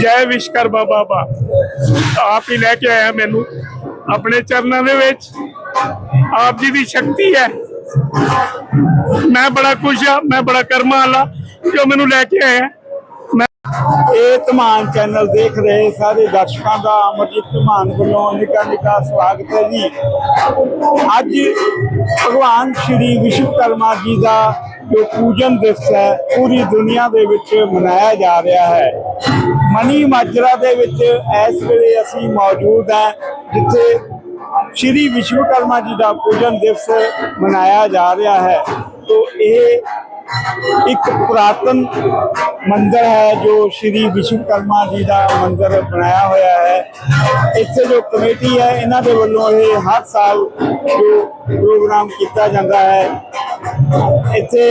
ਜੈ ਵਿਸ਼ਕਰਮਾ ਬਾਬਾ ਆਪ ਹੀ ਲੈ ਕੇ ਆਇਆ ਮੈਨੂੰ। ਆਪਣੇ ਚਰਨਾਂ ਦੇ ਵਿੱਚ ਆਪ ਜੀ ਦੀ ਸ਼ਕਤੀ ਹੈ। ਮੈਂ ਬੜਾ ਖੁਸ਼ ਹਾਂ, ਮੈਂ ਬੜਾ ਕਰਮਾਂ ਵਾਲਾ ਜੋ ਮੈਨੂੰ ਲੈ ਕੇ ਆਇਆ। ਇਹ ਧਮਾਨ ਚੈਨਲ ਦੇਖ ਰਹੇ ਸਾਰੇ ਦਰਸ਼ਕਾਂ ਦਾ ਅਮਰਜੀਤ ਧਮਾਨ ਵੱਲੋਂ ਨਿੱਕਾ ਨਿੱਕਾ ਸਵਾਗਤ ਹੈ ਜੀ। ਅੱਜ ਭਗਵਾਨ ਸ਼੍ਰੀ ਵਿਸ਼ਵਕਰਮਾ ਜੀ ਦਾ ਜੋ ਪੂਜਨ ਦਿਵਸ ਹੈ, ਪੂਰੀ ਦੁਨੀਆ ਦੇ ਵਿੱਚ ਮਨਾਇਆ ਜਾ ਰਿਹਾ ਹੈ। ਮਨੀ ਮਾਜਰਾ ਦੇ ਵਿੱਚ ਇਸ ਵੇਲੇ ਅਸੀਂ ਮੌਜੂਦ ਹਾਂ, ਜਿੱਥੇ ਸ਼੍ਰੀ ਵਿਸ਼ਵਕਰਮਾ ਜੀ ਦਾ ਪੂਜਨ ਦਿਵਸ ਮਨਾਇਆ ਜਾ ਰਿਹਾ ਹੈ। ਤੋਂ ਇਹ ਇੱਕ ਪੁਰਾਤਨ ਮੰਦਿਰ ਹੈ ਜੋ ਸ਼੍ਰੀ ਵਿਸ਼ਵਕਰਮਾ ਜੀ ਦਾ ਮੰਦਿਰ ਬਣਾਇਆ ਹੋਇਆ ਹੈ। ਇੱਥੇ ਜੋ ਕਮੇਟੀ ਹੈ, ਇਹਨਾਂ ਦੇ ਵੱਲੋਂ ਇਹ ਹਰ ਸਾਲ ਜੋ ਪ੍ਰੋਗਰਾਮ ਕੀਤਾ ਜਾਂਦਾ ਹੈ। ਇੱਥੇ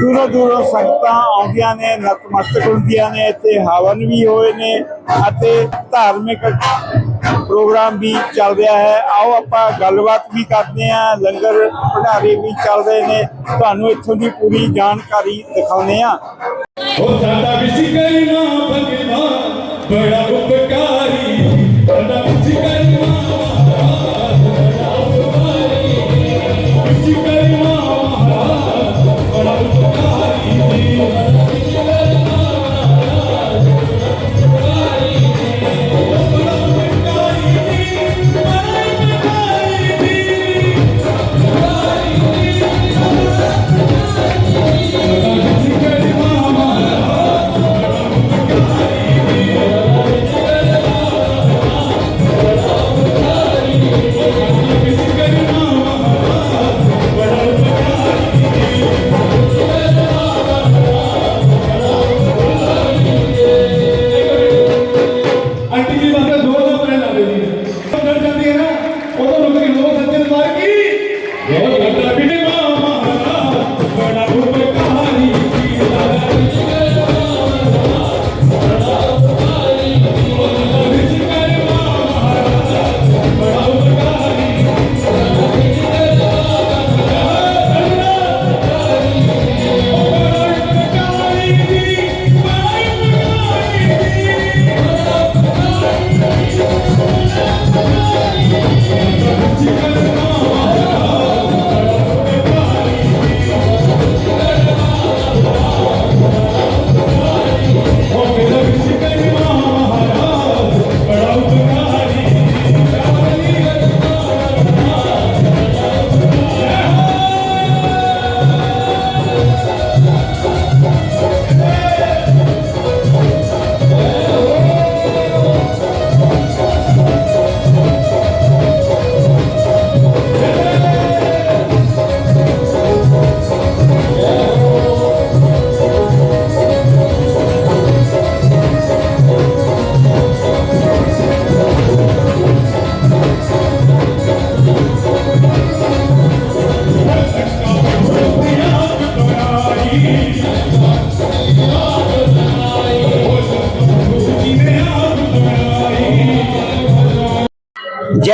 ਦੂਰੋਂ ਦੂਰੋਂ ਸੰਗਤਾਂ ਆਉਂਦੀਆਂ ਨੇ, ਨਤਮਸਤਕ ਹੁੰਦੀਆਂ ਨੇ, ਇੱਥੇ ਹਵਨ ਵੀ ਹੋਏ ਨੇ ਅਤੇ ਧਾਰਮਿਕ ਪ੍ਰੋਗਰਾਮ ਵੀ ਚੱਲ ਰਿਹਾ ਹੈ। ਆਓ ਆਪਾਂ ਗੱਲਬਾਤ ਵੀ ਕਰਦੇ ਹਾਂ। ਲੰਗਰ ਭੰਡਾਰੇ ਵੀ ਚੱਲ ਰਹੇ ਨੇ। ਤੁਹਾਨੂੰ ਇੱਥੋਂ ਦੀ ਪੂਰੀ ਜਾਣਕਾਰੀ ਦਿਖਾਉਂਦੇ ਹਾਂ। ਉਹ ਸਾਡਾ ਵਿਸ਼ਕਰਮਾ ਭਗਵਾਨ ਬੜਾ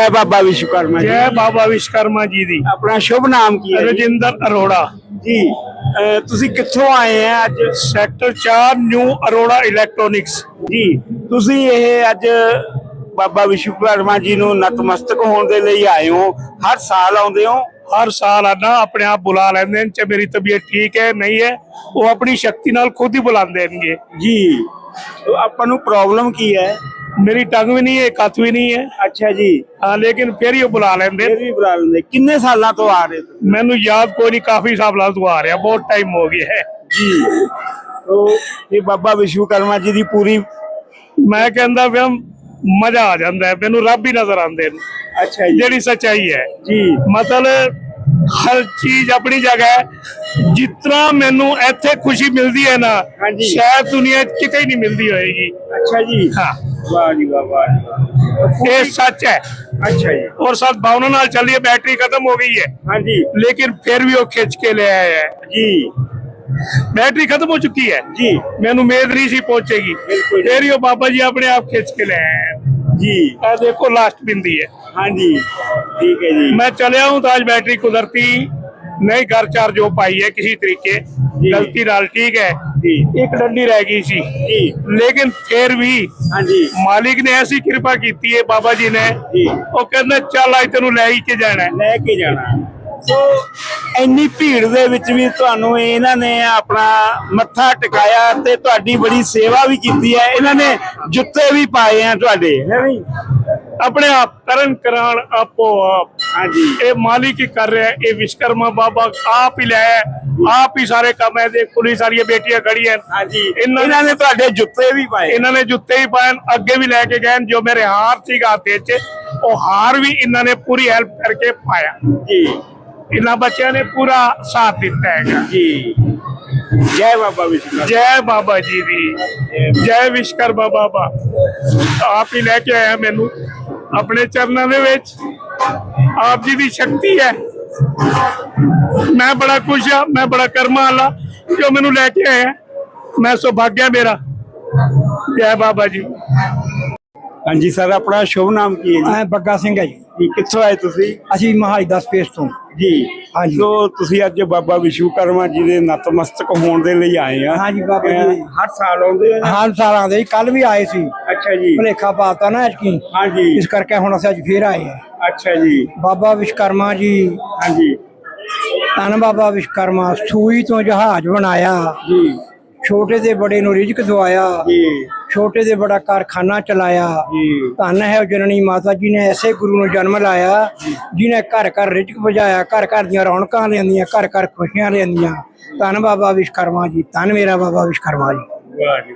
ਜੈ ਬਾਬਾ ਵਿਸ਼ਵਕਰਮਾ ਜੀ। ਜੈ ਬਾਬਾ ਵਿਸ਼ਕਰਮਾ ਜੀ ਦੀ। ਆਪਣਾ ਸ਼ੁਭ ਨਾਮ ਕੀ ਹੈ ਜੀ? ਰਜਿੰਦਰ ਅਰੋੜਾ। ਜੀ ਅਹ ਤੁਸੀਂ ਕਿੱਥੋਂ ਆਏ ਆ ਅੱਜ? Sector 4 new Arora electronics. ਜੀ ਤੁਸੀਂ ਇਹ ਅੱਜ ਬਾਬਾ ਵਿਸ਼ਵਕਰਮਾ ਜੀ ਨੂੰ ਨਤਮਸਤਕ ਹੋਣ ਦੇ ਲਈ ਆਏ ਹੋ। ਹਰ ਸਾਲ ਆਉਂਦੇ ਹੋ? ਹਰ ਸਾਲ ਆਨਾ ਆਪਣੇ ਆਪ ਬੁਲਾ ਲੈਂਦੇ ਨੇ ਚ ਮੇਰੀ ਤਬੀਅਤ ਠੀਕ ਹੈ ਨਹੀਂ ਹੈ ਉਹ ਆਪਣੀ ਸ਼ਕਤੀ ਨਾਲ ਖੁਦ ਹੀ ਬੁਲਾਉਂਦੇ ਨੇਗੇ। ਜੀ ਆਪਾਂ ਨੂੰ ਪ੍ਰੋਬਲਮ ਕੀ ਹੈ? ਮੇਰੀ ਟੰਗ ਵੀ ਨਹੀਂ ਹੈ ਕੱਥ ਵੀ ਨਹੀਂ ਹੈ। ਅੱਛਾ ਜੀ। ਹਾਂ ਲੇਕਿਨ ਫਿਰ ਹੀ ਉਹ ਬੁਲਾ ਲੈਂਦੇ। ਫਿਰ ਵੀ ਬੁਲਾ ਲੈਂਦੇ। ਕਿੰਨੇ ਸਾਲਾਂ ਤੋਂ ਆ ਰਹੇ ਤੁਸੀਂ? ਮੈਨੂੰ ਯਾਦ ਕੋਈ ਨਹੀਂ ਕਾਫੀ ਸਾਲਾਂ ਤੋਂ ਆ ਰਿਹਾ ਬਹੁਤ ਟਾਈਮ ਹੋ ਗਿਆ ਹੈ। ਜੀ। ਤੋ ਇਹ ਬਾਬਾ ਵਿਸ਼ਵਕਰਮਾ ਜੀ ਦੀ ਪੂਰੀ ਮੈਂ ਕਹਿੰਦਾ ਵੀ ਮਜ਼ਾ ਆ ਜਾਂਦਾ ਹੈ ਮੈਨੂੰ ਰੱਬ ਹੀ ਨਜ਼ਰ ਆਉਂਦੇ ਨੇ। ਅੱਛਾ ਜਿਹੜੀ ਸੱਚਾਈ ਹੈ। ਜੀ। ਮਤਲਬ ਹਰ ਚੀਜ਼ ਆਪਣੀ ਜਗ੍ਹਾ ਹੈ। ਜਿਤਨਾ ਮੈਨੂੰ ਇੱਥੇ ਖੁਸ਼ੀ ਮਿਲਦੀ ਹੈ ਨਾ ਸ਼ਾਇਦ ਦੁਨੀਆ 'ਚ ਕਿਤੇ ਨਹੀਂ ਮਿਲਦੀ ਹੋਏਗੀ। ਅੱਛਾ ਜੀ। ਹਾਂ। ਵਾਹ ਜੀ ਵਾਹ ਵਾਹ ਇਹ ਸੱਚ ਹੈ। ਅੱਛਾ ਜੀ। ਔਰ ਸਾਥ ਭਾਵਨਾ ਨਾਲ ਚੱਲੀ ਹੈ ਬੈਟਰੀ ਖਤਮ ਹੋ ਗਈ ਹੈ। ਹਾਂਜੀ। ਲੇਕਿਨ ਫਿਰ ਵੀ ਉਹ ਖਿੱਚ ਕੇ ਲੈ ਆਇਆ ਹੈ। ਜੀ। ਬੈਟਰੀ ਖਤਮ ਹੋ ਚੁੱਕੀ ਹੈ। ਜੀ। ਮੈਨੂੰ ਮੇਦ ਨਹੀਂ ਸੀ ਪਹੁੰਚੇਗੀ। ਫਿਰ ਹੀ ਉਹ ਬਾਬਾ ਜੀ ਆਪਣੇ ਆਪ ਖਿੱਚ ਕੇ ਲੈ ਆਇਆ ਜੀ। ਆ ਦੇਖੋ ਲਾਸਟ ਬਿੰਦੀ ਹੈ। ਹਾਂਜੀ ਠੀਕ ਹੈ ਜੀ मैं चले हूँ तो आज बैटरी कुदरती ਨਹੀਂ ਘਰ ਚਾਰ ਜੋ ਪਾਈ ਹੈ ਕਿਸੇ ਤਰੀਕੇ ਗਲਤੀ ਨਾਲ ਠੀਕ ਹੈ ਜੀ ਇੱਕ ਡੰਡੀ ਰਹਿ ਗਈ ਸੀ ਜੀ ਲੇਕਿਨ ਫਿਰ ਵੀ ਹਾਂਜੀ ਮਾਲਿਕ ਨੇ ਐਸੀ ਕਿਰਪਾ ਕੀਤੀ ਹੈ ਬਾਬਾ ਜੀ ਨੇ ਜੀ ਉਹ ਕਹਿੰਦੇ ਚੱਲ ਅੱਜ ਤੈਨੂੰ ਲੈ ਹੀ ਕੇ ਜਾਣਾ ਹੈ। ਲੈ ਕੇ ਜਾਣਾ ਸੋ ਇੰਨੀ ਭੀੜ ਦੇ ਵਿੱਚ ਵੀ ਤੁਹਾਨੂੰ ਇਹਨਾਂ ਨੇ ਆਪਣਾ ਮੱਥਾ ਟਿਕਾਇਆ ਤੇ ਤੁਹਾਡੀ ਬੜੀ ਸੇਵਾ ਵੀ ਕੀਤੀ ਹੈ ਇਹਨਾਂ ਨੇ ਜੁੱਤੇ ਵੀ ਪਾਏ ਆ ਤੁਹਾਡੇ ਹੈ ਨਹੀਂ ਆਪਣੇ ਆਪ ਕਰਨ ਕਰਾਣ ਆਪੋ ਆਪ। ਹਾਂਜੀ। ਇਹ ਮਾਲਿਕ ਹੀ ਕਰ ਰਿਹਾ ਹੈ ਇਹ ਵਿਸ਼ਕਰਮਾ ਬਾਬਾ ਆਪ ਹੀ ਲੈ ਆਪ ਹੀ ਸਾਰੇ ਕੰਮ ਹੈ ਦੇ ਕੁਲੀ ਸਾਰੀਆਂ ਬੇਟੀਆਂ ਖੜੀਆਂ। ਹਾਂਜੀ। ਇਹਨਾਂ- ਨੇ ਤੁਹਾਡੇ ਜੁੱਤੇ ਵੀ ਪਾਏ। ਇਹਨਾਂ ਨੇ ਜੁੱਤੇ ਹੀ ਪਾਏ ਅੱਗੇ ਵੀ ਲੈ ਕੇ ਗਏ। ਜੋ ਮੇਰੇ ਹਾਰ ਸੀਗਾ ਹੱਥੇ 'ਚ ਉਹ ਹਾਰ ਵੀ ਇਹਨਾਂ ਨੇ ਪੂਰੀ ਹੈਲਪ ਕਰਕੇ ਪਾਇਆ। ਜੀ। ਇਹਨਾਂ ਬੱਚਿਆਂ ਨੇ ਪੂਰਾ ਸਾਥ ਦਿੱਤਾ ਹੈਗਾ। ਜੀ। ਜੈ ਬਾਬਾ ਵਿਸ਼ਨੂੰ ਜੈ ਬਾਬਾ ਜੀ ਦੀ। ਜੈ ਵਿਸ਼ਕਰਮਾ ਬਾਬਾ ਆਪ ਹੀ ਲੈ ਕੇ ਆਇਆ ਮੈਨੂੰ। ਆਪਣੇ ਚਰਨਾਂ ਦੇ ਵਿੱਚ। ਆਪ ਜੀ ਦੀ ਸ਼ਕਤੀ ਹੈ। ਮੈਂ ਬੜਾ ਖੁਸ਼ ਹਾਂ ਮੈਂ ਬੜਾ ਕਰਮਾਂ ਵਾਲਾ ਜੋ ਮੈਨੂੰ ਲੈ ਕੇ ਆਇਆ। ਮੈਂ ਸੁਭਾਗਿਆ ਮੇਰਾ। ਜੈ ਬਾਬਾ ਜੀ। ਹਾਂਜੀ ਸਰ ਆਪਣਾ ਸ਼ੁਭ ਨਾਮ ਕੀ ਹੈ ਜੀ? ਮੈਂ ਬੱਗਾ ਸਿੰਘ ਹੈ ਜੀ। ਜੀ ਕਿੱਥੋਂ ਆਏ ਤੁਸੀਂ? ਅਸੀਂ ਮਹਾਈ ਦਾ ਸਪੇਸ ਤੋਂ। ਜੀ। ਹਾਂਜੀ। ਸੋ ਤੁਸੀਂ ਅੱਜ ਬਾਬਾ ਵਿਸ਼ਵਕਰਮਾ ਜੀ ਦੇ ਨਤਮਸਤਕ ਹੋਣ ਦੇ ਲਈ ਆਏ ਆ। ਹਾਂਜੀ ਬਾਬਾ ਜੀ। ਹਰ ਸਾਲ ਆਉਂਦੇ ਆ ਹਾਲ ਸਾਲਾਂ ਦੇ ਕੱਲ ਵੀ ਆਏ ਸੀ। ਅੱਛਾ ਜੀ। ਭਲੇਖਾ ਪਾਤਾ ਨਾ ਐਤਕੀ। ਹਾਂਜੀ। ਇਸ ਕਰਕੇ ਹੁਣ ਅਸੀਂ ਅੱਜ ਫੇਰ ਆਏ ਹਾਂ ਅੱਛਾ ਜੀ। ਬਾਬਾ ਵਿਸ਼ਕਰਮਾ ਜੀ। ਹਾਂਜੀ। ਧੰਨ ਬਾਬਾ ਵਿਸ਼ਕਰਮਾ। ਸੂਈ ਤੋਂ ਜਹਾਜ਼ ਬਣਾਇਆ। ਜੀ। ਛੋਟੇ ਦੇ ਬੜੇ ਨੂੰ ਰਿਜ਼ਕ ਦਵਾਇਆ ਜੀ। ਛੋਟੇ ਦੇ ਬੜਾ ਕਾਰਖਾਨਾ ਚਲਾਇਆ। ਜੀ। ਧੰਨ ਹੈ ਜਨਨੀ ਮਾਤਾ ਜੀ ਨੇ ਐਸੇ ਗੁਰੂ ਨੂੰ ਜਨਮ ਲਾਇਆ ਜਿਨੇ ਘਰ ਘਰ ਰਿਜ਼ਕ ਵਜਾਇਆ ਘਰ ਘਰ ਦੀਆਂ ਰੌਣਕਾਂ ਲਿਆਂਦੀਆਂ ਘਰ ਘਰ ਖੁਸ਼ੀਆਂ ਲਿਆਂਦੀਆਂ। ਧੰਨ ਬਾਬਾ ਵਿਸ਼ਕਰਮਾ ਜੀ ਧੰਨ ਮੇਰਾ ਬਾਬਾ ਵਿਸ਼ਕਰਮਾ ਜੀ। ਵਾਹ ਜੀ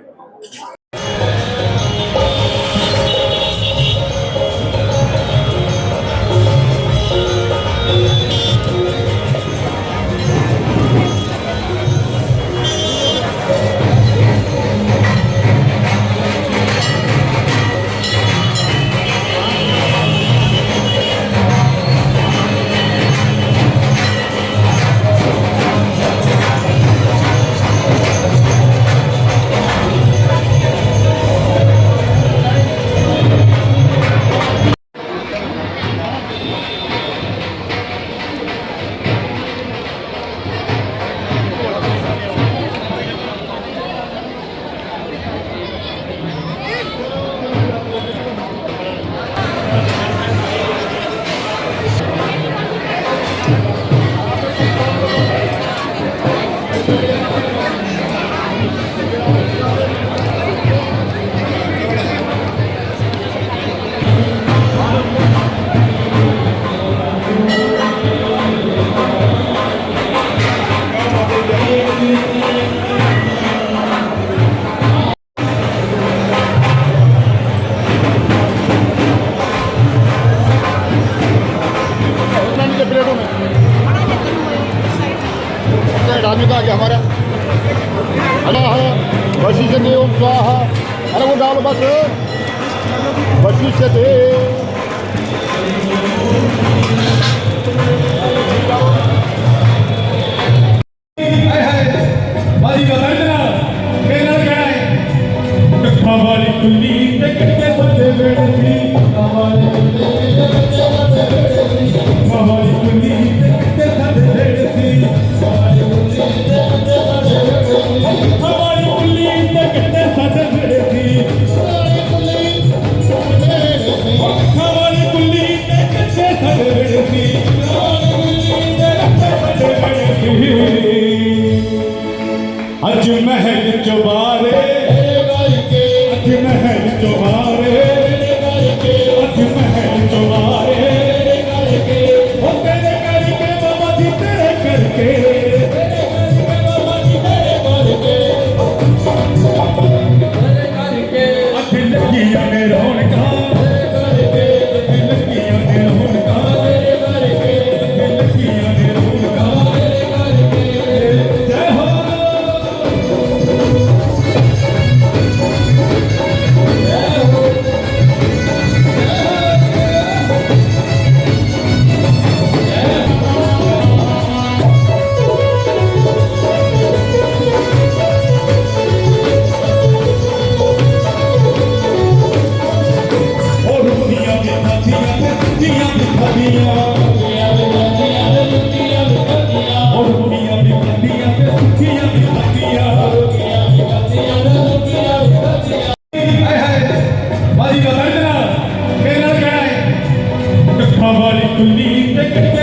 ਹੈ ਕੱਖਾਂ ਵਾਲੀ ਕੁੱਲੀ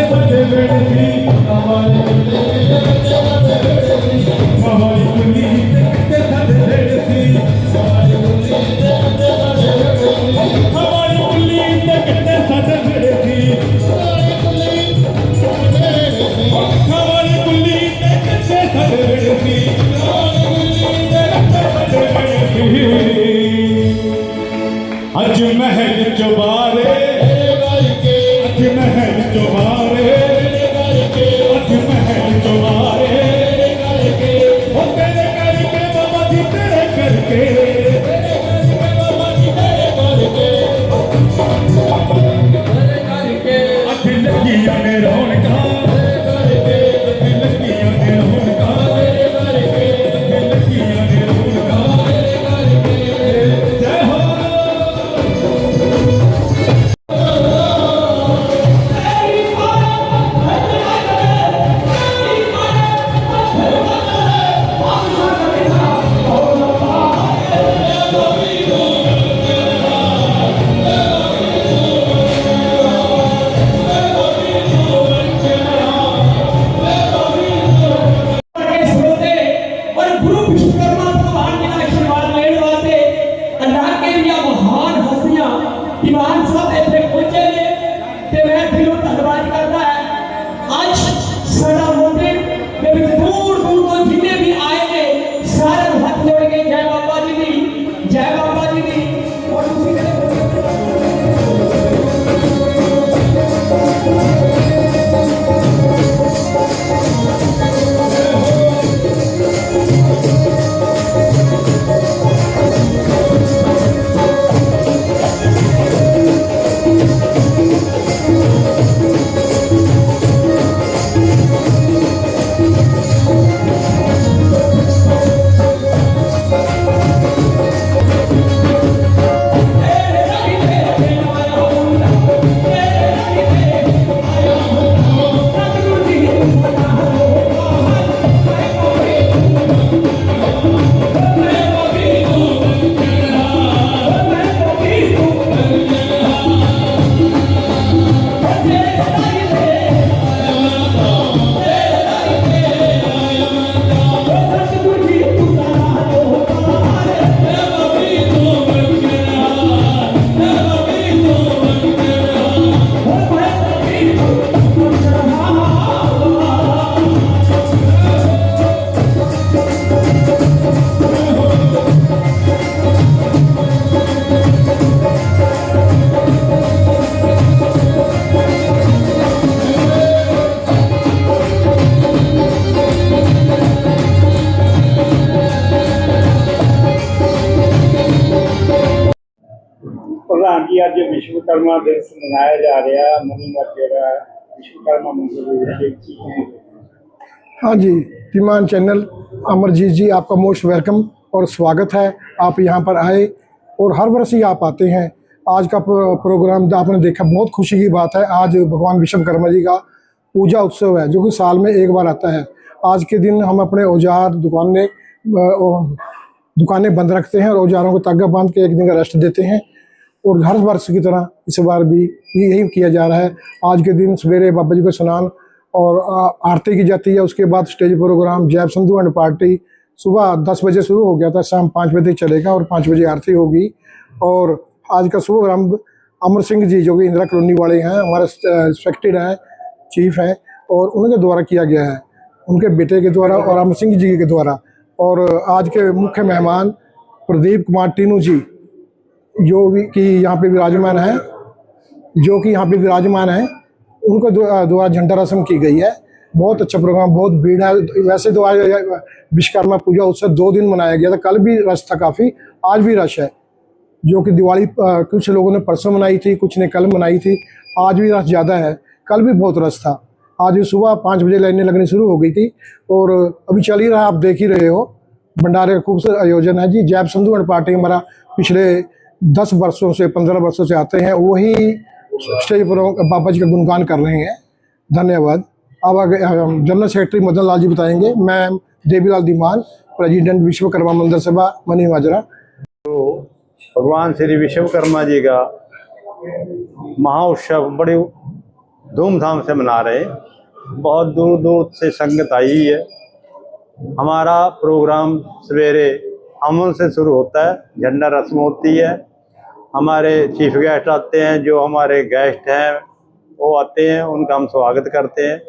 ਵਿਸ਼ਵਕਰਮਾ ਦਿਵਸ ਮਨਾਇਆ ਜਾ ਰਿਹਾ ਮਨੀ ਜਿਹੜਾ ਵਿਸ਼ਵਕਰਮਾ ਮੰਦਿਰ ਦੇ ਵਿੱਚ ਕੀ ਕਹੋਗੇ? हाँ जी विमान चैनल अमरजीत जी आपका मोस्ट वेलकम और स्वागत है आप यहाँ पर आए और हर वर्ष ही आप आते हैं आज का प्रो- प्रोग्राम आपने देखा बहुत खुशी की बात है आज भगवान विश्वकर्मा जी का पूजा उत्सव है जो कि साल में एक बार आता है आज के दिन हम अपने औजार दुकानें अ, ओ- दुकानें बंद रखते हैं और औजारों को तागा बांध के एक दिन का रेस्ट देते हैं और हर वर्ष की तरह इस बार भी यही किया जा रहा है। आज के दिन सवेरे बाबा जी को स्नान और आरती की जाती है। उसके बाद stage program Jaib Sandhu and party सुबह दस बजे शुरू हो गया था, शाम पाँच बजे चलेगा और पाँच बजे आरती होगी। और आज का शुभ आरंभ अमर सिंह जी, जो कि इंदिरा कॉलोनी वाले हैं, हमारे रिस्पेक्टेड हैं चीफ हैं, और उनके द्वारा किया गया है। उनके बेटे के द्वारा और अमर सिंह जी के द्वारा। और आज के मुख्य मेहमान प्रदीप कुमार टीनू जी जो भी कि यहाँ पे विराजमान है, जो कि यहाँ पे विराजमान है, उनको द्वारा झंडा रस्म की गई है। बहुत अच्छा प्रोग्राम बहुत भीड़ है। वैसे तो आज विश्वकर्मा पूजा उत्सव दो दिन मनाया गया था। कल भी रश था काफ़ी, आज भी रश है। जो कि दिवाली कुछ लोगों ने परसों मनाई थी, कुछ ने कल मनाई थी, आज भी रश ज़्यादा है। कल भी बहुत रश था। आज भी सुबह पाँच बजे लाइनें लगनी शुरू हो गई थी और अभी चल ही रहा आप देख ही रहे हो। भंडारे का खूबसूरत आयोजन है जी। जैब संधु पार्टी हमारा पिछले दस वर्षों से, पंद्रह वर्षों से आते हैं, वही स्टेज पर बाबा जी का गुणगान कर रहे हैं। धन्यवाद। अब आगे जनरल सेक्रेटरी मदन लाल जी बताएँगे। मैं देवीलाल दीमान प्रेसिडेंट विश्वकर्मा मंदिर सभा, मनी माजरा। तो भगवान श्री विश्वकर्मा जी का महाउत्सव बड़े धूमधाम से मना रहे हैं। बहुत दूर दूर से संगत आई है। हमारा प्रोग्राम सवेरे अमन से शुरू होता है, झंडा रस्म होती है। हमारे चीफ गेस्ट आते हैं, जो हमारे गेस्ट हैं, वो आते हैं, उनका हम स्वागत करते हैं।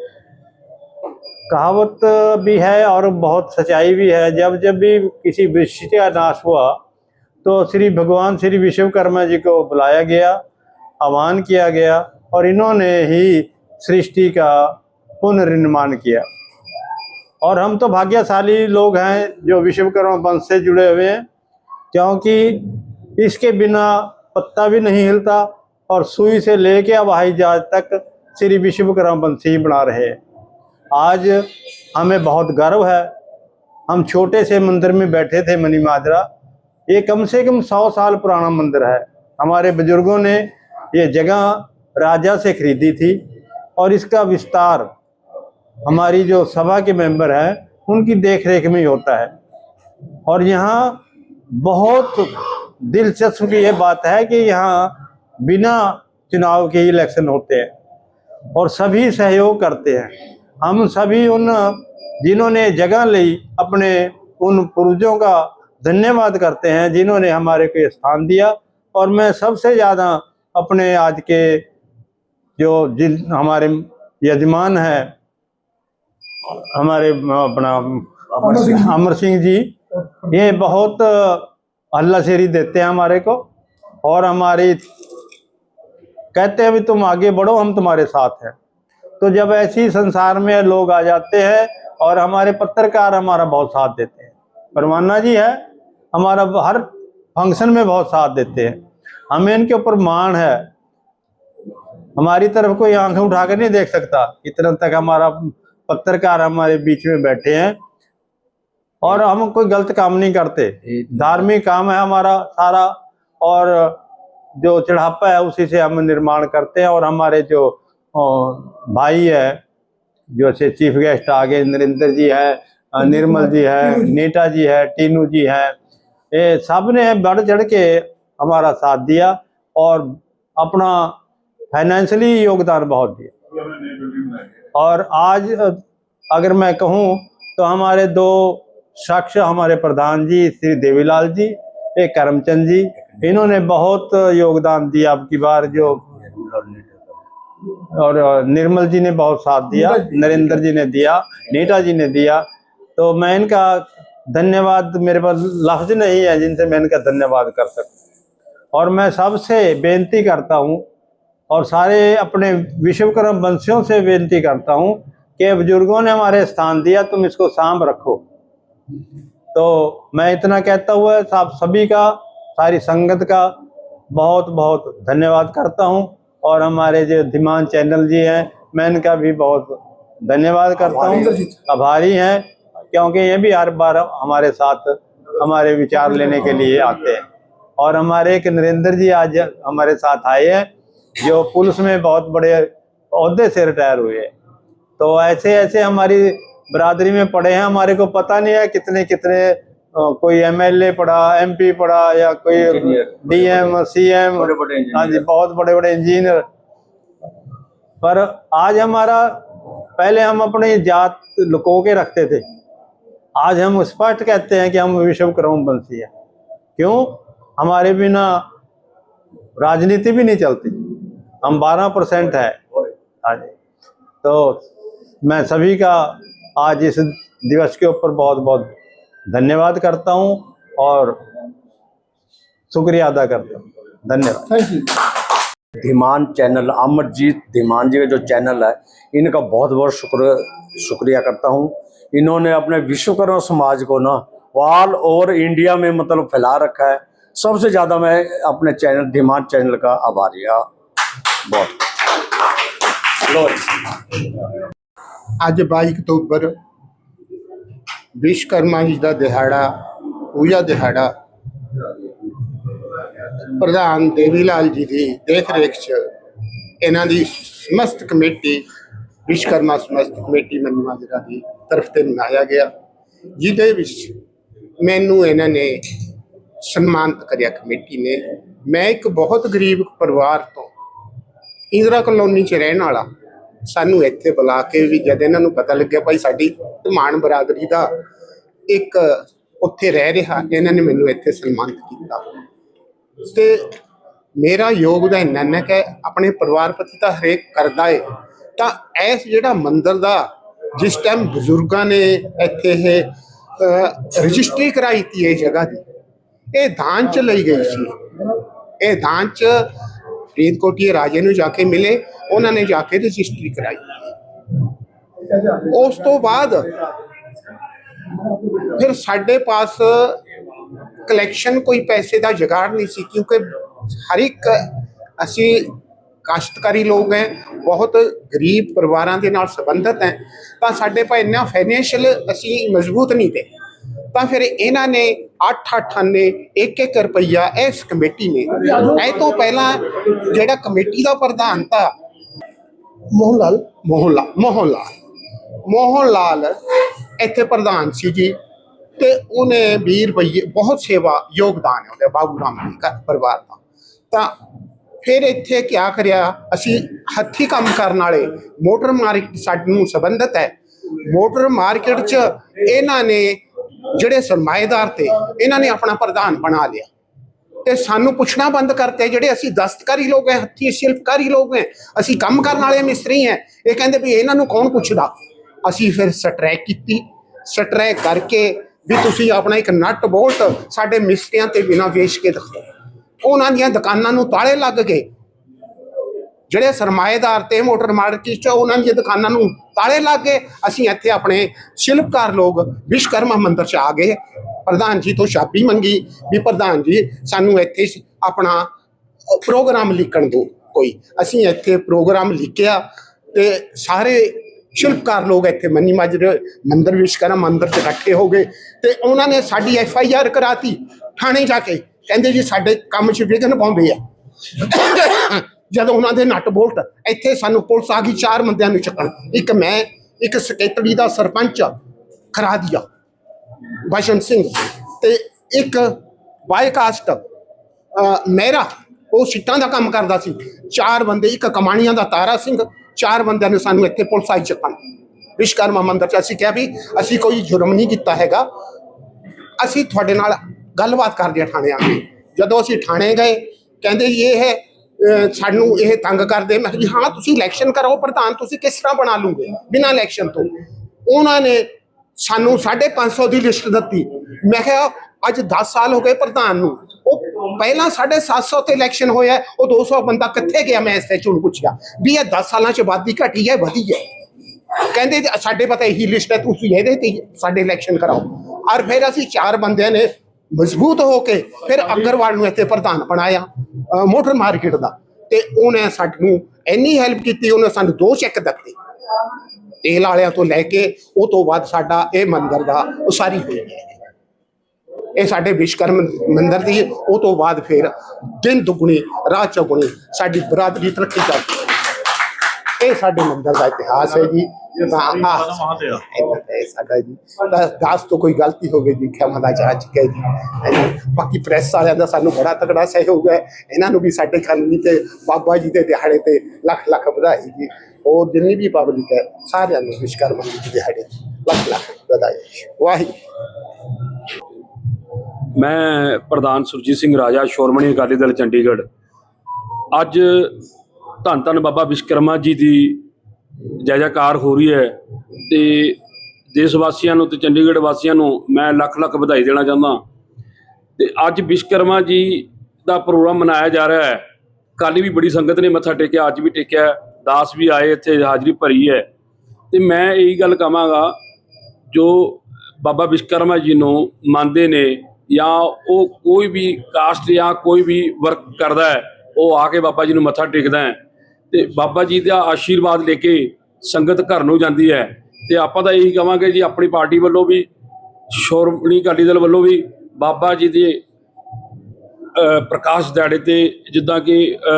कहावत भी है और बहुत सच्चाई भी है। जब जब भी किसी विश्व का नाश हुआ तो श्री भगवान श्री विश्वकर्मा जी को बुलाया गया, आह्वान किया गया और इन्होंने ही सृष्टि का पुनर्निर्माण किया। और हम तो भाग्यशाली लोग हैं जो विश्वकर्मा वंश से जुड़े हुए हैं, क्योंकि इसके बिना पत्ता भी नहीं हिलता और सुई से लेके अब हवाई जहाज़ तक श्री विश्वकर्मा वंश ही बना रहे। आज हमें बहुत गर्व है। हम छोटे से मंदिर में बैठे थे मनी माजरा। ये कम से कम सौ साल पुराना मंदिर है। हमारे बुज़ुर्गों ने ये जगह राजा से खरीदी थी और इसका विस्तार हमारी जो सभा के मेंबर हैं, उनकी देख रेख में ही होता है। और यहाँ बहुत दिलचस्प की यह बात है कि यहाँ बिना चुनाव के इलेक्शन होते हैं और सभी सहयोग करते हैं। हम सभी उन जिन्होंने जगह ली अपने उन पूर्वजों का धन्यवाद करते हैं जिन्होंने हमारे को स्थान दिया। और मैं सबसे ज़्यादा अपने आज के जो जिन हमारे यजमान हैं हमारे अपना अमर सिंह जी ये बहुत हल्लाशेरी देते हैं हमारे को। और हमारी, कहते हैं भी तुम आगे बढ़ो, हम तुम्हारे साथ हैं। तो जब ऐसी संसार में लोग आ जाते हैं और हमारे पत्रकार हमारा बहुत साथ देते हैं। परवाना जी है, हमारा हर फ़ंक्शन में बहुत साथ देते हैं। हमें इनके ऊपर मान है। हमारी तरफ़ कोई आँखें उठा कर नहीं देख सकता इतना तक हमारा पत्रकार हमारे बीच में बैठे हैं। और हम कोई गलत काम नहीं करते। धार्मिक काम है हमारा सारा और जो चढ़ापा है उसी से हम निर्माण करते हैं और हमारे जो भाई है जो से चीफ गेस्ट आगे नरेंद्र जी है निर्मल जी है नीता जी। है टीनू जी है ये सबने बढ़ चढ़ के हमारा साथ दिया और अपना फाइनेंशियली योगदान बहुत दिया। और आज अगर मैं कहूँ तो हमारे दो शख्स हमारे प्रधान जी श्री देवीलाल जी एक करमचंद जी इन्होंने बहुत योगदान दिया अब की बार जो और निर्मल जी ने बहुत साथ दिया नरेंद्र जी ने दिया नीता जी ने दिया। तो मैं इनका धन्यवाद मेरे पास लफ्ज नहीं है जिनसे मैं इनका धन्यवाद कर सकूँ और मैं सबसे बेनती करता हूँ और सारे अपने विश्वकर्म वंशियों से बेनती करता हूँ कि बुज़ुर्गों ने हमारे स्थान दिया तुम इसको सांभ रखो। तो मैं इतना कहता हुआ सब सभी का सारी संगत का बहुत बहुत धन्यवाद करता हूँ और हमारे जो धीमान चैनल जी हैं मैं इनका भी बहुत धन्यवाद करता हूँ। आभारी हैं क्योंकि ये भी हर बार हमारे साथ हमारे विचार लेने के लिए आते हैं। और हमारे एक नरेंद्र जी आज हमारे साथ आए हैं जो पुलिस में बहुत बड़े अहदे से रिटायर हुए हैं। तो ऐसे ऐसे हमारी बरादरी में पढ़े हैं हमारे को पता नहीं है कितने कितने कोई एमएलए पढ़ा एमपी पढ़ा या कोई डीएम सीएम हाँ जी बहुत बड़े बड़े इंजीनियर पर आज हमारा पहले हम अपनी जात लुको के रखते थे। आज हम स्पष्ट कहते हैं कि हम विश्व विश्वकर्म वंशी है। क्यों? हमारे बिना राजनीति भी नहीं चलती। हम 12 परसेंट है। हाँ जी। तो मैं सभी का आज इस दिवस के ऊपर बहुत बहुत धन्यवाद करता हूँ और शुक्रिया अदा करता हूँ। धन्यवाद। Thank you Dhiman channel Amarjeet Dhiman ji का जो चैनल है इनका बहुत बहुत शुक्र शुक्रिया करता हूँ। इन्होंने अपने विश्वकर्मा समाज को ना ऑल ओवर इंडिया में मतलब फैला रखा है। सबसे ज़्यादा मैं अपने चैनल धीमान चैनल का आभारी बहुत। ਅੱਜ 22 ਅਕਤੂਬਰ ਵਿਸ਼ਵਕਰਮਾ ਜੀ ਦਾ ਦਿਹਾੜਾ, ਪੂਜਾ ਦਿਹਾੜਾ, ਪ੍ਰਧਾਨ ਦੇਵੀ ਲਾਲ ਜੀ ਦੀ ਦੇਖ ਰੇਖ 'ਚ ਇਹਨਾਂ ਦੀ ਸਮਸਤ ਕਮੇਟੀ, ਵਿਸ਼ਵਕਰਮਾ ਸਮਸਤ ਕਮੇਟੀ ਮੰਨੀ ਦੀ ਤਰਫ ਤੇ ਮਨਾਇਆ ਗਿਆ, ਜਿਹਦੇ ਵਿੱਚ ਮੈਨੂੰ ਇਹਨਾਂ ਨੇ ਸਨਮਾਨਿਤ ਕਰਿਆ ਕਮੇਟੀ ਨੇ। ਮੈਂ ਇੱਕ ਬਹੁਤ ਗਰੀਬ ਪਰਿਵਾਰ ਤੋਂ ਇੰਦਰਾ ਕਲੋਨੀ 'ਚ ਰਹਿਣ ਵਾਲਾ ਸਾਨੂੰ ਇੱਥੇ ਬੁਲਾ ਕੇ ਵੀ ਜਦ ਇਹਨਾਂ ਨੂੰ ਪਤਾ ਲੱਗਿਆ ਭਾਈ ਸਾਡੀ ਧਮਾਨ ਬਰਾਦਰੀ ਦਾ ਇੱਕ ਉੱਥੇ ਰਹਿ ਰਿਹਾ ਇਹਨਾਂ ਨੇ ਮੈਨੂੰ ਇੱਥੇ ਸਨਮਾਨਿਤ ਕੀਤਾ। ਤੇ ਮੇਰਾ ਯੋਗਦਾਨ ਇੰਨਾ ਕਿ ਆਪਣੇ ਪਰਿਵਾਰ ਪ੍ਰਤੀ ਤਾਂ ਹਰੇਕ ਕਰਦਾ ਏ। ਤਾਂ ਐਸ ਜਿਹੜਾ ਮੰਦਿਰ ਦਾ ਜਿਸ ਟਾਈਮ ਬਜ਼ੁਰਗਾਂ ਨੇ ਇੱਥੇ ਇਹ ਅਹ, ਰਜਿਸਟਰੀ ਕਰਾਈ ਤੀ ਇਹ ਜਗ੍ਹਾ ਦੀ ਇਹ ਦਾਨ ਚ ਲਈ ਗਈ ਸੀ। ਇਹ ਦਾਨ ਚ ਫਰੀਦਕੋਟੀਏ ਰਾਜੇ ਨੂੰ ਜਾ ਕੇ ਮਿਲੇ, ਉਹਨਾਂ ਨੇ ਜਾ ਕੇ ਰਜਿਸਟਰੀ ਕਰਾਈ। ਉਸ ਤੋਂ ਬਾਅਦ ਫਿਰ ਸਾਡੇ ਪਾਸ ਕਲੈਕਸ਼ਨ ਕੋਈ ਪੈਸੇ ਦਾ ਜੁਗਾੜ ਨਹੀਂ ਸੀ, ਕਿਉਂਕਿ ਹਰ ਇੱਕ ਅਸੀਂ ਕਾਸ਼ਤਕਾਰੀ ਲੋਕ ਹੈ, ਬਹੁਤ ਗਰੀਬ ਪਰਿਵਾਰਾਂ ਦੇ ਨਾਲ ਸੰਬੰਧਿਤ ਹੈ, ਤਾਂ ਸਾਡੇ ਪਾ ਇੰਨਾ ਫਾਈਨੈਂਸ਼ੀਅਲ ਅਸੀਂ ਮਜ਼ਬੂਤ ਨਹੀਂ ਤੇ। ਤਾਂ ਫਿਰ ਇਹਨਾਂ ਨੇ 8-8 ਨੇ 1-1 ਰੁਪਈਆ ਇਸ ਕਮੇਟੀ ਨੇ ਇਹ ਤੋਂ ਪਹਿਲਾਂ ਜਿਹੜਾ ਕਮੇਟੀ ਦਾ ਪ੍ਰਧਾਨ ਤਾਂ ਮੋਹਨ ਲਾਲ। ਮੋਹਨ ਲਾਲ ਮੋਹਨ ਲਾਲ। ਮੋਹਨ ਲਾਲ ਇੱਥੇ ਪ੍ਰਧਾਨ ਸੀ ਜੀ ਤੇ ਉਹਨੇ 20 ਰੁਪਈਏ ਬਹੁਤ ਸੇਵਾ ਯੋਗਦਾਨ ਉਹਦੇ ਬਾਬੂ ਰਾਮ ਜੀ ਦਾ ਪਰਿਵਾਰ ਦਾ। ਤਾਂ ਫਿਰ ਇੱਥੇ ਕੀ ਕਰਿਆ? ਅਸੀਂ ਹੱਥੀ ਕੰਮ ਕਰਨ ਵਾਲੇ ਮੋਟਰ ਮਾਰਕੀਟ ਸਾਡੇ ਨੂੰ ਸੰਬੰਧਤ ਹੈ। ਮੋਟਰ ਮਾਰਕੀਟ 'ਚ ਇਹਨਾਂ ਨੇ ਜਿਹੜੇ ਸਰਮਾਏਦਾਰ ਤੇ, ਇਹਨਾਂ ਨੇ ਆਪਣਾ ਪ੍ਰਧਾਨ ਬਣਾ ਲਿਆ। ਤੇ ਸਾਨੂੰ ਪੁੱਛਣਾ ਬੰਦ ਕਰਤੇ, ਜਿਹੜੇ ਅਸੀਂ ਦਸਤਕਾਰੀ ਲੋਕ ਹੈ ਹੱਥੀ ਸ਼ਿਲਪਕਾਰੀ ਲੋਕ ਹੈ ਅਸੀਂ ਕੰਮ ਕਰਨ ਵਾਲੇ ਮਿਸਤਰੀ ਹੈ ਇਹ ਕਹਿੰਦੇ ਵੀ ਇਹਨਾਂ ਨੂੰ ਕੌਣ ਪੁੱਛਦਾ? ਅਸੀਂ ਫਿਰ ਸਟ੍ਰੈਕ ਕੀਤੀ। ਸਟ੍ਰੈਕ ਕਰਕੇ ਵੀ ਤੁਸੀਂ ਆਪਣਾ ਇੱਕ ਨਟ ਬੋਲਟ ਸਾਡੇ ਮਿਸਤਰੀਆਂ ਤੇ ਬਿਨਾ ਵੇਚ ਕੇ ਦਿਖਾਓ। ਉਹਨਾਂ ਦੀਆਂ ਦੁਕਾਨਾਂ ਨੂੰ ਤਾਲੇ ਲੱਗ ਗਏ। ਜਿਹੜੇ ਸਰਮਾਏਦਾਰ ਤੇ ਮੋਟਰ ਮਾਰਕੀਟ ਚ ਉਹਨਾਂ ਦੀਆਂ ਦੁਕਾਨਾਂ ਨੂੰ ਤਾਲੇ ਲੱਗ ਗਏ ਅਸੀਂ ਇੱਥੇ ਆਪਣੇ ਸ਼ਿਲਪਕਾਰ ਲੋਕ ਵਿਸ਼ਕਰਮਾ ਮੰਦਿਰ ਚ ਆ ਗਏ। ਪ੍ਰਧਾਨ ਜੀ ਤੋਂ ਚਾਬੀ ਮੰਗੀ ਵੀ ਪ੍ਰਧਾਨ ਜੀ, ਸਾਨੂੰ ਇੱਥੇ ਆਪਣਾ ਪ੍ਰੋਗਰਾਮ ਲਿਖਣ ਦਿਓ ਕੋਈ। ਅਸੀਂ ਇੱਥੇ ਪ੍ਰੋਗਰਾਮ ਲਿਖਿਆ ਤੇ ਸਾਰੇ ਸ਼ਿਲਪਕਾਰ ਲੋਕ ਇੱਥੇ ਮੰਨੀ ਮਾਜਰੇ ਮੰਦਰ ਵਿਸ਼ਕਰਮਾ ਮੰਦਰ ਚ ਇਕੱਠੇ ਹੋ ਗਏ ਤੇ ਉਹਨਾਂ ਨੇ ਸਾਡੀ ਐਫ ਆਈ ਆਰ ਕਰਾਤੀ ਥਾਣੇ ਜਾ ਕੇ। ਕਹਿੰਦੇ ਜੀ ਸਾਡੇ ਕੰਮ 'ਚ ਵਿਘਨ ਪਾਉਂਦੇ ਆ। ਜਦੋਂ ਉਹਨਾਂ ਦੇ ਨੱਟ ਬੋਲਟ ਇੱਥੇ ਸਾਨੂੰ ਪੁਲਿਸ ਆ ਗਈ, ਚਾਰ ਬੰਦਿਆਂ ਨੂੰ ਚੱਕਣ। ਇੱਕ ਮੈਂ, ਇੱਕ ਸੈਕਟਰੀ ਦਾ ਸਰਪੰਚ ਖਰਾ ਦਿਆ ਬਸ਼ਨ ਸਿੰਘ ਤੇ ਇੱਕ ਬਾਈਕਾਸਟ ਮੇਰਾ, ਉਹ ਸਿੱਟਾਂ ਦਾ ਕੰਮ ਕਰਦਾ ਸੀ। ਚਾਰ ਬੰਦੇ, ਇੱਕ ਕਮਾਣੀਆਂ ਦਾ ਤਾਰਾ ਸਿੰਘ, ਚਾਰ ਬੰਦਿਆਂ ਨੇ ਸਾਨੂੰ ਇੱਥੇ ਪੁਲਿਸ ਆਈ ਚੱਕਣ। ਵਿਸ਼ਕਰਮਾ ਮੰਦਰ ਚ ਅਸੀਂ ਕਿਹਾ ਵੀ ਅਸੀਂ ਕੋਈ ਜੁਰਮ ਨਹੀਂ ਕੀਤਾ ਹੈਗਾ। ਅਸੀਂ ਤੁਹਾਡੇ ਨਾਲ ਗੱਲਬਾਤ ਕਰਦੇ ਹਾਂ ਥਾਣੇ ਆ ਕੇ ਜਦੋਂ ਅਸੀਂ ਥਾਣੇ ਗਏ, ਕਹਿੰਦੇ ਇਹ ਹੈ ਸਾਨੂੰ ਇਹ ਤੰਗ ਕਰਦੇ। ਮੈਂ ਕਿਹਾ ਜੀ, ਹਾਂ, ਤੁਸੀਂ ਇਲੈਕਸ਼ਨ ਕਰਾਓ ਪ੍ਰਧਾਨ ਤੁਸੀਂ ਕਿਸ ਤਰ੍ਹਾਂ ਬਣਾ ਲੂਗੇ? ਬਿਨਾਂ ਇਲੈਕਸ਼ਨ ਤੋਂ। ਉਹਨਾਂ ਨੇ ਸਾਨੂੰ 550 ਦੀ ਲਿਸਟ ਦਿੱਤੀ। ਮੈਂ ਕਿਹਾ, ਅੱਜ 10 ਸਾਲ ਹੋ ਗਏ ਪ੍ਰਧਾਨ ਨੂੰ। ਉਹ ਪਹਿਲਾਂ 750 ਤੇ ਇਲੈਕਸ਼ਨ ਹੋਇਆ। ਉਹ 200 ਬੰਦਾ ਕਿੱਥੇ ਗਿਆ? ਮੈਂ ਇਸ ਐਸਐਚਓ ਨੂੰ ਪੁੱਛਿਆ। ਵੀ ਇਹ 10 ਸਾਲਾਂ ਚ ਵਾਦੀ ਘਟੀ ਹੈ, ਵਧੀ ਹੈ? ਕਹਿੰਦੇ, ਸਾਡੇ ਪਤਾ ਇਹੀ ਲਿਸਟ ਹੈ, ਤੁਸੀਂ ਇਹਦੇ ਤੇ ਹੀ ਸਾਡੇ ਇਲੈਕਸ਼ਨ ਕਰਾਓ। ਔਰ ਫਿਰ ਅਸੀਂ ਚਾਰ ਬੰਦਿਆਂ ਨੇ ਮਜ਼ਬੂਤ ਹੋ ਕੇ ਫਿਰ ਅਗਰਵਾਲ ਨੂੰ ਇੱਥੇ ਪ੍ਰਧਾਨ ਬਣਾਇਆ ਮੋਟਰ ਮਾਰਕੀਟ ਦਾ। ਤੇ ਉਹਨੇ ਸਾਨੂੰ ਇੰਨੀ ਹੈਲਪ ਕੀਤੀ, ਉਹਨੇ ਸਾਨੂੰ ਦੋ ਚੈੱਕ ਦਿੱਤੇ। ਤੇਲ ਵਾਲਿਆਂ ਤੋਂ ਲੈ ਕੇ, ਉਹ ਤੋਂ ਬਾਅਦ ਸਾਡਾ ਇਹ ਮੰਦਰ ਦਾ ਉਸਾਰੀ ਹੋਈ ਹੈ। ਇਹ ਸਾਡੇ ਵਿਸ਼ਕਰਮ ਮੰਦਰ ਦੀ, ਉਹ ਤੋਂ ਬਾਅਦ ਫਿਰ ਦਿਨ ਦੁਗਣੀ, ਰਾਤ ਚੌਗੁਣੀ ਸਾਡੀ ਬਰਾਦਰੀ ਤਰੱਕੀ ਕਰਦੀ ਇਹ ਸਾਡੇ ਮੰਦਿਰ ਦਾ ਇਤਿਹਾਸ ਹੈ ਜੀ। ਸਾਡਾ ਦਾਸ ਤੋਂ ਕੋਈ ਗਲਤੀ ਹੋ ਗਈ ਜੀ ਖਿਮਾ ਦਾ ਜਾ। ਚੁੱਕਿਆ ਜੀ। ਬਾਕੀ ਪ੍ਰੈਸ ਵਾਲਿਆਂ ਦਾ ਸਾਨੂੰ ਬੜਾ ਤਕੜਾ ਸਹਿਯੋਗ ਹੈ। ਇਹਨਾਂ ਨੂੰ ਵੀ ਸਾਡੇ ਖਾਨਵੀ ਤੇ ਬਾਬਾ ਜੀ ਦੇ ਦਿਹਾੜੇ ਤੇ ਲੱਖ ਲੱਖ ਵਧਾਈ ਜੀ। ਉਹ ਜਿੰਨੀ ਵੀ ਪਬਲਿਕ ਹੈ ਸਾਰਿਆਂ ਨੂੰ ਵਿਸ਼ਕਰਮਾ ਜੀ ਦਿਹਾੜੇ ਲੱਖ ਲੱਖ ਵਧਾਈ ਵਾਹਿਗੁਰੂ। ਮੈਂ ਪ੍ਰਧਾਨ ਸੁਰਜੀਤ ਸਿੰਘ ਰਾਜਾ ਸ਼੍ਰੋਮਣੀ ਅਕਾਲੀ ਦਲ ਚੰਡੀਗੜ੍ਹ। ਅੱਜ ਧੰਨ ਧੰਨ ਬਾਬਾ ਵਿਸ਼ਕਰਮਾ ਜੀ ਦੀ ਜੈ ਜੈਕਾਰ ਹੋ ਰਹੀ ਹੈ ਤੇ ਦੇਸ਼ ਵਾਸੀਆਂ ਨੂੰ ਤੇ ਚੰਡੀਗੜ੍ਹ ਵਾਸੀਆਂ ਨੂੰ ਮੈਂ ਲੱਖ ਲੱਖ ਵਧਾਈ ਦੇਣਾ ਚਾਹੁੰਦਾ ਤੇ ਅੱਜ ਵਿਸ਼ਕਰਮਾ ਜੀ ਦਾ ਪ੍ਰੋਗਰਾਮ ਮਨਾਇਆ ਜਾ ਰਿਹਾ ਹੈ। ਕੱਲ੍ਹ ਵੀ ਬੜੀ ਸੰਗਤ ਨੇ ਮੱਥਾ ਟੇਕਿਆ, ਅੱਜ ਵੀ ਟੇਕਿਆ ਦਾਸ ਵੀ ਆਏ, ਇੱਥੇ ਹਾਜ਼ਰੀ ਭਰੀ ਹੈ। ਤੇ ਮੈਂ ਇਹੀ ਗੱਲ ਕਹਾਂਗਾ, ਜੋ ਬਾਬਾ ਵਿਸ਼ਕਰਮਾ ਜੀ ਨੂੰ ਮੰਨਦੇ ਨੇ ਜਾਂ ਉਹ ਕੋਈ ਵੀ ਕਾਸਟ ਜਾਂ ਕੋਈ ਵੀ ਵਰਕ ਕਰਦਾ ਹੈ, ਉਹ ਆ ਕੇ ਬਾਬਾ ਜੀ ਨੂੰ ਮੱਥਾ ਟੇਕਦਾ ਹੈ। ਤੇ ਬਾਬਾ ਜੀ ਦਾ ਆਸ਼ੀਰਵਾਦ ਲੈ ਕੇ ਸੰਗਤ ਘਰ ਨੂੰ ਜਾਂਦੀ ਹੈ। ਤੇ ਆਪਾਂ ਤਾਂ ਇਹੀ ਕਹਾਂਗੇ ਜੀ, ਆਪਣੀ ਪਾਰਟੀ ਵੱਲੋਂ ਵੀ, ਸ਼੍ਰੋਮਣੀ ਅਕਾਲੀ ਦਲ ਵੱਲੋਂ ਵੀ ਬਾਬਾ ਜੀ ਦੇ ਪ੍ਰਕਾਸ਼ ਦਿਹਾੜੇ ਤੇ ਜਿੱਦਾਂ ਕਿ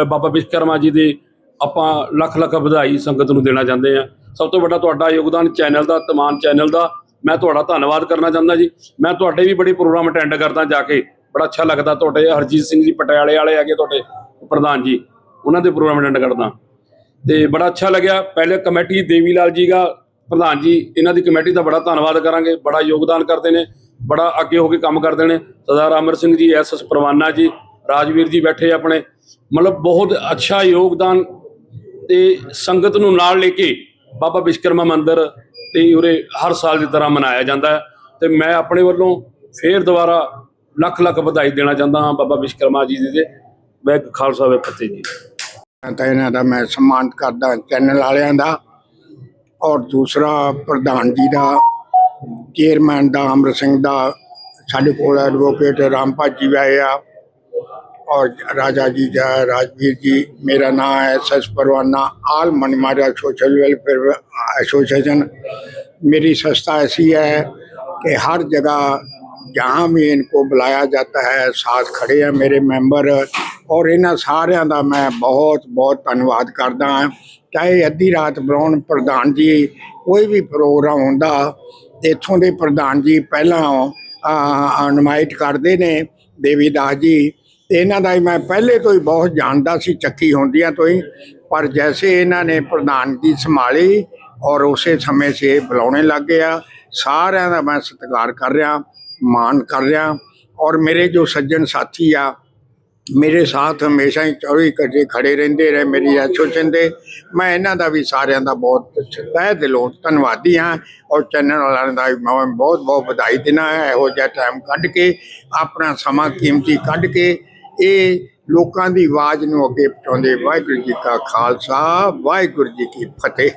ਬਾਬਾ ਵਿਸ਼ਕਰਮਾ ਜੀ ਦੇ ਆਪਾਂ ਲੱਖ ਲੱਖ ਵਧਾਈ ਸੰਗਤ ਨੂੰ ਦੇਣਾ ਚਾਹੁੰਦੇ ਆ ਸਭ ਤੋਂ ਵੱਡਾ ਤੁਹਾਡਾ ਯੋਗਦਾਨ ਚੈਨਲ ਦਾ, ਤਮਾਮ ਚੈਨਲ ਦਾ। ਮੈਂ ਤੁਹਾਡਾ ਧੰਨਵਾਦ ਕਰਨਾ ਚਾਹੁੰਦਾ ਜੀ। ਮੈਂ ਤੁਹਾਡੇ ਵੀ ਬੜੇ ਪ੍ਰੋਗਰਾਮ ਅਟੈਂਡ ਕਰਦਾ ਜਾ ਕੇ। ਬੜਾ ਅੱਛਾ ਲੱਗਦਾ ਤੁਹਾਡੇ, ਹਰਜੀਤ ਸਿੰਘ ਜੀ ਪਟਿਆਲੇ ਵਾਲੇ ਹੈਗੇ ਤੁਹਾਡੇ ਪ੍ਰਧਾਨ ਜੀ। ਉਹਨਾਂ ਦੇ ਪ੍ਰੋਗਰਾਮ ਅਟੈਂਡ ਕਰਦਾ। ਤੇ ਬੜਾ ਅੱਛਾ ਲੱਗਿਆ। ਪਹਿਲੇ ਕਮੇਟੀ ਦੇਵੀ ਲਾਲ ਜੀ ਦਾ ਪ੍ਰਧਾਨ ਜੀ, ਇਹਨਾਂ ਦੀ ਕਮੇਟੀ ਦਾ ਬੜਾ ਧੰਨਵਾਦ ਕਰਾਂਗੇ, ਬੜਾ ਯੋਗਦਾਨ ਕਰਦੇ ਨੇ, ਬੜਾ ਅੱਗੇ ਹੋ ਕੇ ਕੰਮ ਕਰਦੇ ਨੇ। ਸਰਦਾਰ ਅਮਰ ਸਿੰਘ ਜੀ, ਐਸ ਐਸ ਪਰਵਾਨਾ ਜੀ, ਰਾਜਵੀਰ ਜੀ ਬੈਠੇ ਆਪਣੇ। ਮਤਲਬ ਬਹੁਤ ਅੱਛਾ ਯੋਗਦਾਨ ਤੇ ਸੰਗਤ ਨੂੰ ਨਾਲ ਲੈ ਕੇ ਬਾਬਾ ਵਿਸ਼ਕਰਮਾ ਮੰਦਿਰ ਤੇ ਉਰੇ ਹਰ ਸਾਲ ਦੀ ਤਰ੍ਹਾਂ ਮਨਾਇਆ ਜਾਂਦਾ ਹੈ। ਤੇ ਮੈਂ ਆਪਣੇ ਵੱਲੋਂ ਫੇਰ ਦੁਬਾਰਾ ਲੱਖ ਲੱਖ ਵਧਾਈ ਦੇਣਾ ਚਾਹੁੰਦਾ ਹਾਂ ਬਾਬਾ ਵਿਸ਼ਕਰਮਾ ਜੀ ਦੀ ਤੇ। ਖਾਲਸਾ ਵੇ ਫਤਿਹ ਜੀ। ਤਾਂ ਇਹਨਾਂ ਦਾ ਮੈਂ ਸਨਮਾਨ ਕਰਦਾ ਚੈਨਲ ਵਾਲਿਆਂ ਦਾ। ਔਰ ਦੂਸਰਾ ਪ੍ਰਧਾਨ ਜੀ ਦਾ, ਚੇਅਰਮੈਨ ਦਾ, ਅਮਰ ਸਿੰਘ ਦਾ, ਸਾਡੇ ਕੋਲ ਐਡਵੋਕੇਟ ਰਾਮਪਾਲ ਜੀ ਆਏ ਆ। ਔਰ ਰਾਜਾ ਜੀ ਦਾ, ਰਾਜਵੀਰ ਜੀ, ਮੇਰਾ ਨਾਮ ਹੈ ਸਸ ਪਰਵਾਨਾ। ਆਲ ਮਨਮਾਰਾ ਸੋਸ਼ਲ ਵੈਲਫੇਅਰ ਐਸੋਸੀਏਸ਼ਨ ਮੇਰੀ ਸੰਸਥਾ ਐਸੀ ਹੈ ਕਿ ਹਰ ਜਗ੍ਹਾ जहाँ भी इनको बुलाया जाता है साथ खड़े हैं मेरे ਮੈਂਬਰ ਔਰ ਇਹਨਾਂ ਸਾਰਿਆਂ ਦਾ ਮੈਂ ਬਹੁਤ ਬਹੁਤ ਧੰਨਵਾਦ ਕਰਦਾ ਹਾਂ ਚਾਹੇ ਅੱਧੀ ਰਾਤ ਬੁਲਾਉਣ ਪ੍ਰਧਾਨ ਜੀ ਕੋਈ ਵੀ ਪ੍ਰੋਗਰਾਮ ਹੁੰਦਾ ਇੱਥੋਂ ਦੇ ਪ੍ਰਧਾਨ ਜੀ ਪਹਿਲਾਂ ਇਨਵਾਈਟ ਕਰਦੇ ਨੇ ਦੇਵੀਦਾਸ ਜੀ ਤੇ ਇਹਨਾਂ ਦਾ ਹੀ ਮੈਂ ਪਹਿਲੇ ਤੋਂ ਹੀ ਬਹੁਤ ਜਾਣਦਾ ਸੀ ਚੱਕੀ ਹੁੰਦੀਆਂ ਤੋਂ ਹੀ ਪਰ ਜੈਸੇ ਇਹਨਾਂ ਨੇ ਪ੍ਰਧਾਨਗੀ ਸੰਭਾਲੀ ਔਰ ਉਸੇ ਸਮੇਂ ਸੇ ਬੁਲਾਉਣੇ ਲੱਗ ਗਿਆ ਸਾਰਿਆਂ ਦਾ ਮੈਂ ਸਤਿਕਾਰ ਕਰ ਰਿਹਾ ਮਾਣ ਕਰ ਰਿਹਾ ਔਰ ਮੇਰੇ ਜੋ ਸੱਜਣ ਸਾਥੀ ਆ, ਮੇਰੇ ਸਾਥ ਹਮੇਸ਼ਾ ਹੀ 24 ਘੰਟੇ ਖੜੇ ਰਹਿੰਦੇ ਰਹੇ, ਮੇਰੀ ਐਸੋਸੀਏਸ਼ਨ ਦੇ ਮੈਂ ਇਹਨਾਂ ਦਾ ਵੀ ਸਾਰਿਆਂ ਦਾ ਬਹੁਤ ਤਹਿ ਦਿਲੋਂ ਧੰਨਵਾਦੀ ਹਾਂ ਔਰ ਚੈਨਲ ਵਾਲਿਆਂ ਦਾ ਮੈਂ ਬਹੁਤ ਬਹੁਤ ਵਧਾਈ ਦਿੰਦਾ ਹੈ, ਇਹੋ ਜਿਹਾ ਟਾਈਮ ਕੱਢ ਕੇ, ਆਪਣਾ ਸਮਾਂ ਕੀਮਤੀ ਕੱਢ ਕੇ, ਇਹ ਲੋਕਾਂ ਦੀ ਆਵਾਜ਼ ਨੂੰ ਅੱਗੇ ਪਹੁੰਚਾਉਂਦੇ। ਵਾਹਿਗੁਰੂ ਜੀ ਕਾ ਖਾਲਸਾ, ਵਾਹਿਗੁਰੂ ਜੀ ਕੀ ਫਤਿਹ।